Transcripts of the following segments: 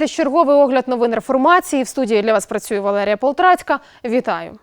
дивитесь черговий огляд новин реформації. В студії для вас працює Валерія Полтрацька. Вітаю.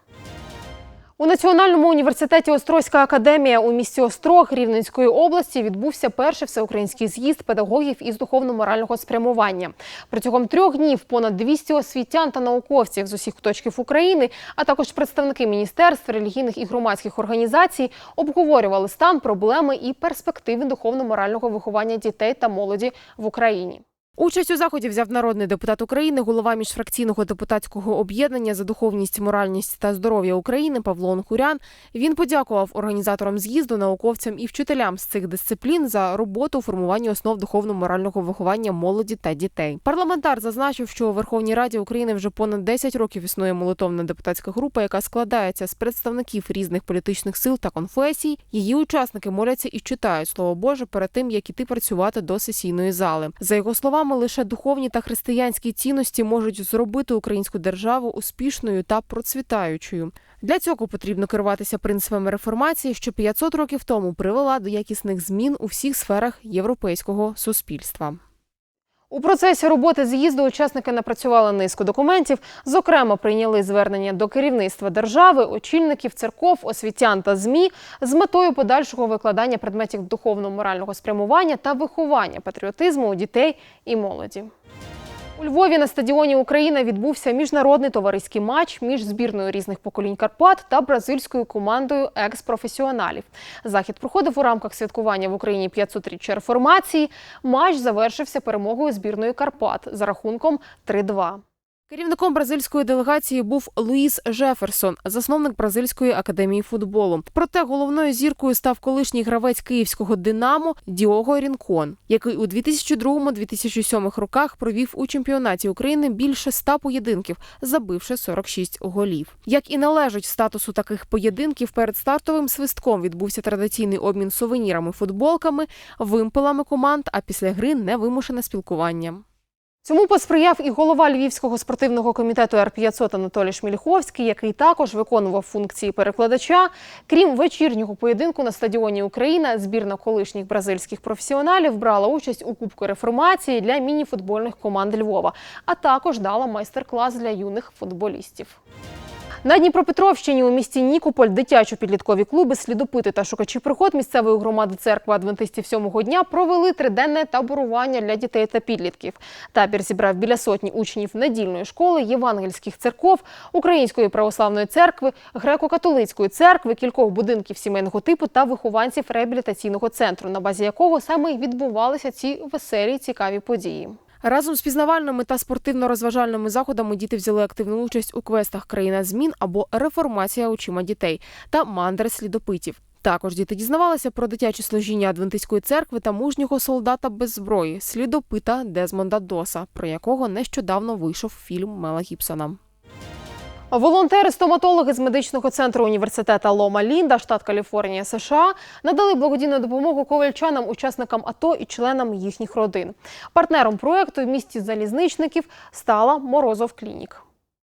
У Національному університеті Острозька академія у місті Острог Рівненської області відбувся перший всеукраїнський з'їзд педагогів із духовно-морального спрямування. Протягом трьох днів понад 200 освітян та науковців з усіх куточків України, а також представники міністерств, релігійних і громадських організацій обговорювали стан, проблеми і перспективи духовно-морального виховання дітей та молоді в Україні. Участь у заході взяв народний депутат України, голова міжфракційного депутатського об'єднання за духовність, моральність та здоров'я України Павло Онкурян. Він подякував організаторам з'їзду, науковцям і вчителям з цих дисциплін за роботу у формуванні основ духовно-морального виховання молоді та дітей. Парламентар зазначив, що у Верховній Раді України вже понад 10 років існує молитовна депутатська група, яка складається з представників різних політичних сил та конфесій. Її учасники моляться і читають слово Боже перед тим, як іти працювати до сесійної зали. За його словами, лише духовні та християнські цінності можуть зробити українську державу успішною та процвітаючою. Для цього потрібно керуватися принципами реформації, що 500 років тому привела до якісних змін у всіх сферах європейського суспільства. У процесі роботи з'їзду учасники напрацювали низку документів. Зокрема, прийняли звернення до керівництва держави, очільників церков, освітян та змі з метою подальшого викладання предметів духовно-морального спрямування та виховання патріотизму у дітей і молоді. У Львові на стадіоні Україна відбувся міжнародний товариський матч між збірною різних поколінь Карпат та бразильською командою екс-професіоналів. Захід проходив у рамках святкування в Україні 500-річчя реформації. Матч завершився перемогою збірної Карпат за рахунком 3-2. Керівником бразильської делегації був Луїс Жеферсон, засновник бразильської академії футболу. Проте головною зіркою став колишній гравець київського Динамо Діого Рінкон, який у 2002-2007 роках провів у чемпіонаті України більше 100 поєдинків, забивши 46 голів. Як і належить статусу таких поєдинків, перед стартовим свистком відбувся традиційний обмін сувенірами, футболками, вимпелами команд. А після гри невимушене спілкування. Цьому посприяв і голова Львівського спортивного комітету Р-500 Анатолій Шмільховський, який також виконував функції перекладача. Крім вечірнього поєдинку на стадіоні Україна, збірна колишніх бразильських професіоналів брала участь у Кубку реформації для міні-футбольних команд Львова, а також дала майстер-клас для юних футболістів. На Дніпропетровщині у місті Нікополь дитячо-підліткові клуби, слідопити та шукачі приход місцевої громади церкви адвентистів сьомого дня провели триденне таборування для дітей та підлітків. Табір зібрав біля сотні учнів недільної школи, євангельських церков, Української православної церкви, греко-католицької церкви, кількох будинків сімейного типу та вихованців реабілітаційного центру, на базі якого саме відбувалися ці веселі цікаві події. Разом з пізнавальними та спортивно-розважальними заходами діти взяли активну участь у квестах Країна змін або Реформація очима дітей та мандри слідопитів. Також діти дізнавалися про дитячі служіння Адвентистської церкви та мужнього солдата без зброї, слідопита Дезмонда Доса, про якого нещодавно вийшов фільм Мела Гібсона. Волонтери-стоматологи з медичного центру університету Лома Лінда, штат Каліфорнія, США, надали благодійну допомогу ковальчанам, учасникам АТО і членам їхніх родин. Партнером проекту в місті залізничників стала Морозов Клінік.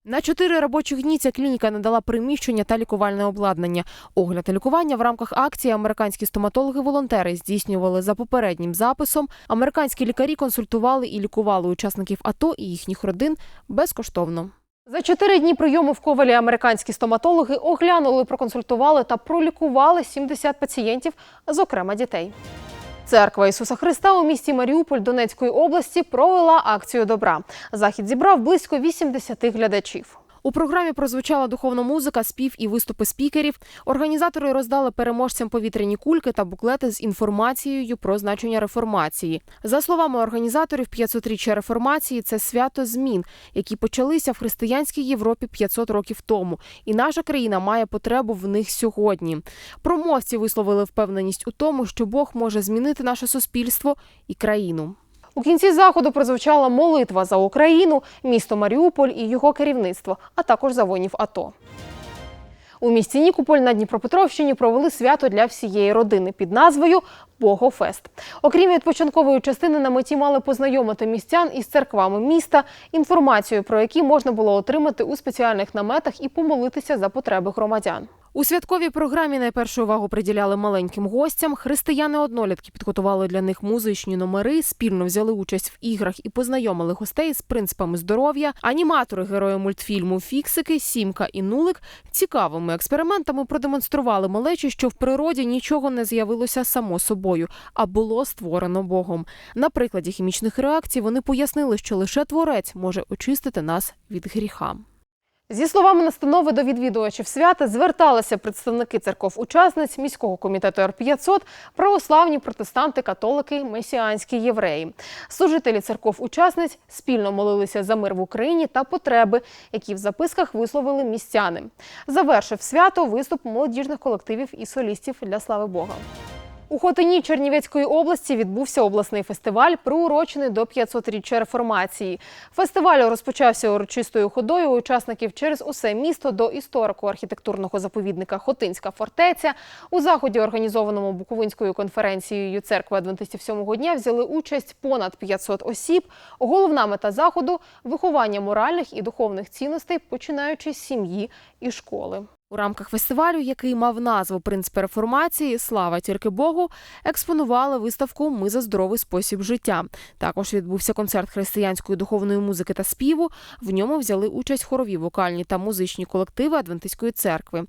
На чотири робочих дні ця клініка надала приміщення та лікувальне обладнання. Огляд та лікування в рамках акції американські стоматологи-волонтери здійснювали за попереднім записом. Американські лікарі консультували і лікували учасників АТО і їхніх родин безкоштовно. За чотири дні прийому в Ковалі американські стоматологи оглянули, проконсультували та пролікували 70 пацієнтів, зокрема дітей. Церква Ісуса Христа у місті Маріуполь Донецької області провела акцію добра. Захід зібрав близько 80 глядачів. У програмі прозвучала духовна музика, спів і виступи спікерів. Організатори роздали переможцям повітряні кульки та буклети з інформацією про значення реформації. За словами організаторів, 500-річчя реформації це свято змін, які почалися в християнській Європі 500 років тому, і наша країна має потребу в них сьогодні. Промовці висловили впевненість у тому, що Бог може змінити наше суспільство і країну. У кінці заходу прозвучала молитва за Україну, місто Маріуполь і його керівництво, а також за воїнів АТО. У місті Нікополь на Дніпропетровщині провели свято для всієї родини під назвою Богофест. Окрім відпочинкової частини, на меті мали познайомити містян із церквами міста, інформацію про які можна було отримати у спеціальних наметах і помолитися за потреби громадян. У святковій програмі найпершу увагу приділяли маленьким гостям. Християни-однолітки підготували для них музичні номери, спільно взяли участь в іграх і познайомили гостей з принципами здоров'я. Аніматори герої мультфільму Фіксики, Сімка і Нулик цікавими експериментами продемонстрували малечі, що в природі нічого не з'явилося само собою, а було створено Богом. На прикладі хімічних реакцій вони пояснили, що лише творець може очистити нас від гріха. Зі словами настанови до відвідувачів свята зверталися представники церков-учасниць міського комітету Р-500, православні протестанти, католики, месіанські євреї. Служителі церков-учасниць спільно молилися за мир в Україні та потреби, які в записках висловили містяни. Завершив свято виступ молодіжних колективів і солістів для слави Бога. У Хотині Чернівецької області відбувся обласний фестиваль, приурочений до 500-річчя реформації. Фестиваль розпочався урочистою ходою учасників через усе місто до історико-архітектурного заповідника Хотинська фортеця. У заході, організованому Буковинською конференцією церкви адвентистів сьомого дня, взяли участь понад 500 осіб. Головна мета заходу виховання моральних і духовних цінностей, починаючи з сім'ї і школи. У рамках фестивалю, який мав назву Принц реформації Слава тільки Богу, експонували виставку Ми за здоровий спосіб життя. Також відбувся концерт християнської духовної музики та співу. В ньому взяли участь хорові вокальні та музичні колективи Адвентистської церкви.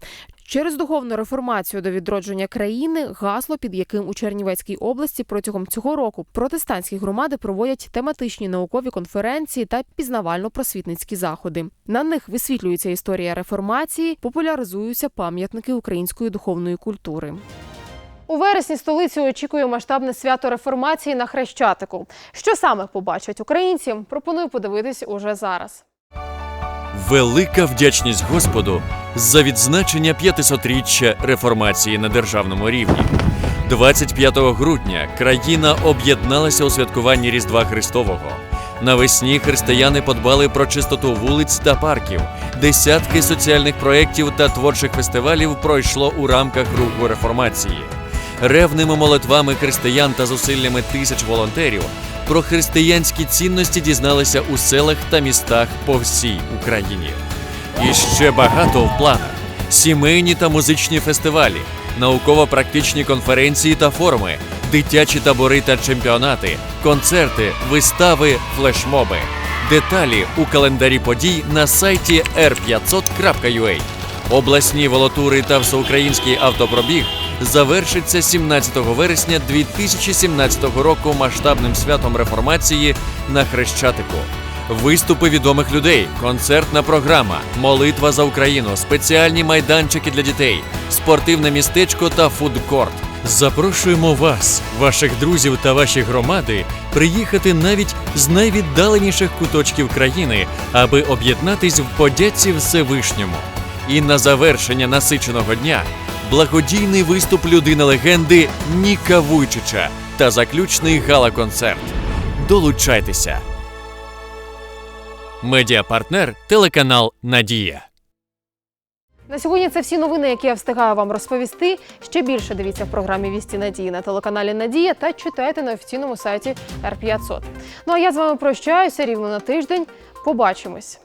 Через духовну реформацію до відродження країни гасло, під яким у Чернівецькій області протягом цього року протестантські громади проводять тематичні наукові конференції та пізнавально-просвітницькі заходи. На них висвітлюється історія реформації, популяризуються пам'ятники української духовної культури. У вересні столицю очікує масштабне свято реформації на Хрещатику. Що саме побачать українці? Пропоную подивитись уже зараз. Велика вдячність Господу за відзначення 500-річчя реформації на державному рівні. 25 грудня країна об'єдналася у святкуванні Різдва Христового. Навесні християни подбали про чистоту вулиць та парків. Десятки соціальних проєктів та творчих фестивалів пройшло у рамках руху реформації. Ревними молитвами християн та зусиллями тисяч волонтерів про християнські цінності дізналися у селах та містах по всій Україні. І ще багато в планах: сімейні та музичні фестивалі, науково-практичні конференції та форуми, дитячі табори та чемпіонати, концерти, вистави, флешмоби. Деталі у календарі подій на сайті r500.ua. Обласні волотури та всеукраїнський автопробіг завершиться 17 вересня 2017 року масштабним святом реформації на Хрещатику. Виступи відомих людей, концертна програма, молитва за Україну, спеціальні майданчики для дітей, спортивне містечко та фудкорт. Запрошуємо вас, ваших друзів та ваші громади приїхати навіть з найвіддаленіших куточків країни, аби об'єднатись в подяці Всевишньому. І на завершення насиченого дня благодійний виступ людини легенди Ніка Вуйчича та заключний гала-концерт. Долучайтеся. Медіапартнер телеканал Надія. На сьогодні це всі новини, які я встигаю вам розповісти. Ще більше дивіться в програмі Вісті Надії на телеканалі Надія та читайте на офіційному сайті R500. Ну а я з вами прощаюся рівно на тиждень. Побачимось.